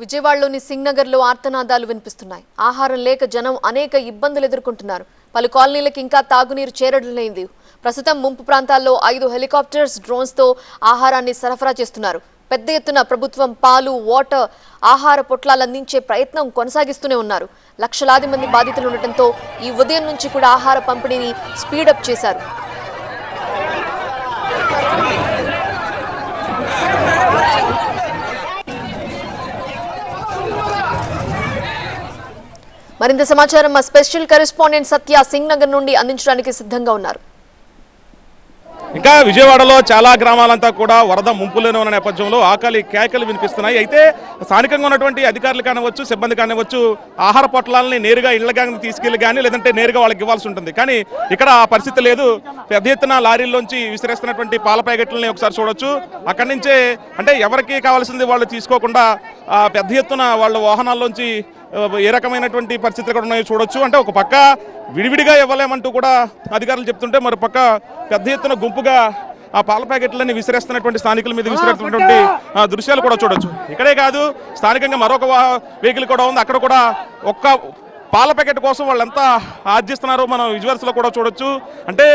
విజయవాడలోని సింగ్నగర్లో ఆర్తనాదాలు వినిపిస్తున్నాయి. ఆహారం లేక జనం అనేక ఇబ్బందులు ఎదుర్కొంటున్నారు. పలు కాలనీలకు ఇంకా తాగునీరు చేరడం లేదు ప్రస్తుతం ముంపు ప్రాంతాల్లో ఐదు హెలికాప్టర్స్ డ్రోన్స్తో ఆహారాన్ని సరఫరా చేస్తున్నారు. పెద్ద ఎత్తున ప్రభుత్వం పాలు వాటర్ ఆహార పొట్లాలు అందించే ప్రయత్నం కొనసాగిస్తూనే ఉన్నారు. లక్షలాది మంది బాధితులు ఉండటంతో ఈ ఉదయం నుంచి కూడా ఆహార పంపిణీని స్పీడప్ చేశారు. మరింత సమాచారం మా స్పెషల్ కరెస్పాండెంట్ సత్య సింగ్ నగర్ నుండి అందించడానికి సిద్ధంగా ఉన్నారు. ఇంకా విజయవాడలో చాలా గ్రామాలంతా కూడా వరద ముంపులోనే ఉన్న నేపథ్యంలో ఆకలి కేకలు వినిపిస్తున్నాయి. అయితే స్థానికంగా ఉన్నటువంటి అధికారులు కానివచ్చు సిబ్బంది కానివచ్చు ఆహార పొట్లాలని నేరుగా ఇళ్ళ కానీ తీసుకెళ్ళి కానీ లేదంటే నేరుగా వాళ్ళకి ఇవ్వాల్సి ఉంటుంది. కానీ ఇక్కడ ఆ పరిస్థితి లేదు. పెద్ద ఎత్తున లారీల్లోంచి విసిరేస్తున్నటువంటి పాల ప్యాకెట్లని ఒకసారి చూడొచ్చు. అక్కడి నుంచే అంటే ఎవరికి కావాల్సింది వాళ్ళు తీసుకోకుండా పెద్ద ఎత్తున వాళ్ళ వాహనాల్లోంచి ఏ రకమైనటువంటి పరిస్థితులు కూడా ఉన్నాయో చూడొచ్చు. అంటే ఒక పక్క విడివిడిగా ఇవ్వలేమంటూ కూడా అధికారులు చెప్తుంటే మరి పక్క పెద్ద ఎత్తున గుంపుగా ఆ పాల ప్యాకెట్లని విసిరేస్తున్నటువంటి స్థానికుల మీద విసిరేస్తున్నటువంటి ఆ, దృశ్యాలు కూడా చూడొచ్చు. ఇక్కడే కాదు స్థానికంగా మరొక వెహికల్ కూడా ఉంది. అక్కడ కూడా ఒక్క పాల ప్యాకెట్ కోసం వాళ్ళు ఎంత ఆర్జిస్తున్నారో మనం విజువల్స్లో కూడా చూడొచ్చు. అంటే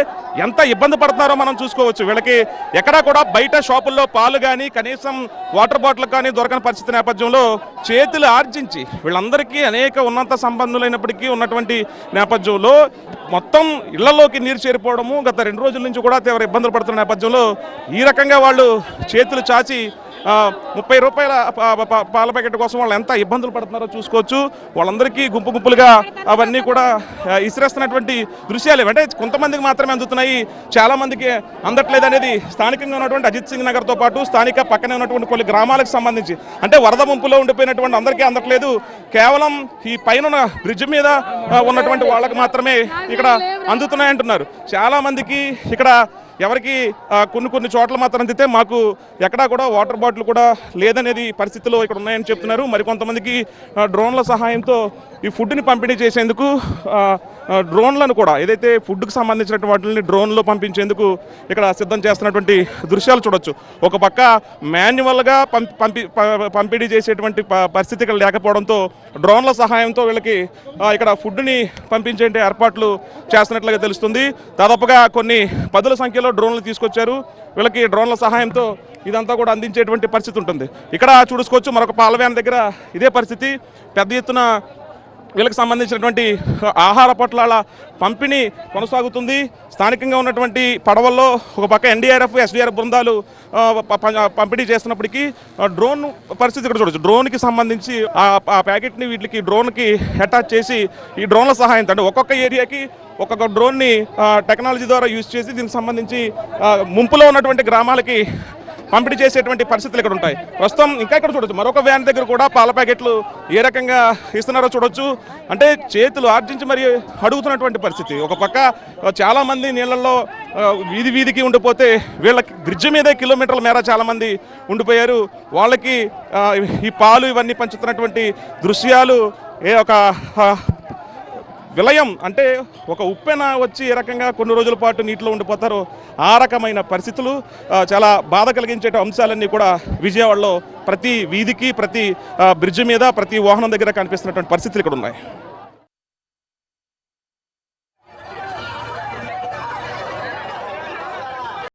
ఎంత ఇబ్బంది పడుతున్నారో మనం చూసుకోవచ్చు. వీళ్ళకి ఎక్కడా కూడా బయట షాపుల్లో పాలు కానీ కనీసం వాటర్ బాటిల్ కానీ దొరకని పరిస్థితి నేపథ్యంలో చేతులు ఆర్జించి వీళ్ళందరికీ అనేక ఉన్నత సంబంధులైనప్పటికీ ఉన్నటువంటి నేపథ్యంలో మొత్తం ఇళ్ళలోకి నీరు చేరిపోవడము గత రెండు రోజుల నుంచి కూడా తీవ్ర ఇబ్బందులు పడుతున్న నేపథ్యంలో ఈ రకంగా వాళ్ళు చేతులు చాచి ముప్పై రూపాయల పాల ప్యాకెట్ కోసం వాళ్ళు ఎంత ఇబ్బందులు పడుతున్నారో చూసుకోవచ్చు. వాళ్ళందరికీ గుంపు గుంపులుగా అవన్నీ కూడా ఇసిరేస్తున్నటువంటి దృశ్యాలు అంటే కొంతమందికి మాత్రమే అందుతున్నాయి. చాలామందికి అందట్లేదు అనేది స్థానికంగా ఉన్నటువంటి అజిత్ సింగ్ నగర్తో పాటు స్థానిక పక్కనే ఉన్నటువంటి కొన్ని గ్రామాలకు సంబంధించి. అంటే వరద ముంపులో ఉండిపోయినటువంటి అందరికీ అందట్లేదు. కేవలం ఈ పైన బ్రిడ్జ్ మీద ఉన్నటువంటి వాళ్ళకి మాత్రమే ఇక్కడ అందుతున్నాయంటున్నారు. చాలామందికి ఇక్కడ ఎవరికి కొన్ని కొన్ని చోట్ల మాత్రం అందితే మాకు ఎక్కడా కూడా వాటర్ బాటిల్ కూడా లేదనేది పరిస్థితిలో ఇక్కడ ఉన్నాయని చెప్తున్నారు. మరికొంతమందికి డ్రోన్ల సహాయంతో ఈ ఫుడ్ని పంపిణీ చేసేందుకు డ్రోన్లను కూడా ఏదైతే ఫుడ్కి సంబంధించినటువంటి వాటిని డ్రోన్లో పంపించేందుకు ఇక్కడ సిద్ధం చేస్తున్నటువంటి దృశ్యాలు చూడొచ్చు. ఒక పక్క మాన్యువల్గా పంపి పంపి ప- పంపిణీ చేసేటువంటి ప- పరిస్థితి ఇక్కడ లేకపోవడంతో డ్రోన్ల సహాయంతో వీళ్ళకి ఇక్కడ ఫుడ్ని పంపించే ఏర్పాట్లు చేస్తున్నట్లుగా తెలుస్తుంది. దాదాపుగా కొన్ని పదుల సంఖ్యలో డ్రోన్లు తీసుకొచ్చారు. వీళ్ళకి డ్రోన్ల సహాయంతో ఇదంతా కూడా అందించేటువంటి పరిస్థితి ఉంటుంది. ఇక్కడ చూసుకోవచ్చు మరొక పాలవ్యాన్ దగ్గర ఇదే పరిస్థితి. పెద్ద ఎత్తున వీళ్ళకి సంబంధించినటువంటి ఆహార పొట్లాల పంపిణీ కొనసాగుతుంది. స్థానికంగా ఉన్నటువంటి పడవల్లో ఒక పక్క ఎన్డీఆర్ఎఫ్ ఎస్డీఆర్ఎఫ్ బృందాలు పంపిణీ చేస్తున్నప్పటికీ డ్రోన్ పరిస్థితి ఇక్కడ చూడొచ్చు. డ్రోన్కి సంబంధించి ఆ ప్యాకెట్ని వీటికి డ్రోన్కి అటాచ్ చేసి ఈ డ్రోన్ల సహాయంతో అంటే ఒక్కొక్క ఏరియాకి ఒక్కొక్క డ్రోన్ని టెక్నాలజీ ద్వారా యూజ్ చేసి దీనికి సంబంధించి ముంపులో ఉన్నటువంటి గ్రామాలకి పంపిణీ చేసేటువంటి పరిస్థితులు ఇక్కడ ఉంటాయి. ప్రస్తుతం ఇంకా ఇక్కడ చూడొచ్చు. మరొక వ్యాన్ దగ్గర కూడా పాల ప్యాకెట్లు ఏ రకంగా ఇస్తున్నారో చూడొచ్చు. అంటే చేతులు ఆర్జించి మరి అడుగుతున్నటువంటి పరిస్థితి. ఒక పక్క చాలామంది నీళ్ళల్లో వీధి వీధికి ఉండిపోతే వీళ్ళ బ్రిడ్జ్ మీదే కిలోమీటర్ల మేర చాలామంది ఉండిపోయారు. వాళ్ళకి ఈ పాలు ఇవన్నీ పంచుతున్నటువంటి దృశ్యాలు ఏ ఒక విలయం అంటే ఒక ఉప్పెన వచ్చి ఏ రకంగా కొన్ని రోజుల పాటు నీటిలో ఉండిపోతారో ఆ రకమైన పరిస్థితులు చాలా బాధ కలిగించే అంశాలన్నీ కూడా విజయవాడలో ప్రతి వీధికి ప్రతి బ్రిడ్జ్ మీద ప్రతి వాహనం దగ్గర కనిపిస్తున్నటువంటి పరిస్థితులు ఇక్కడ ఉన్నాయి.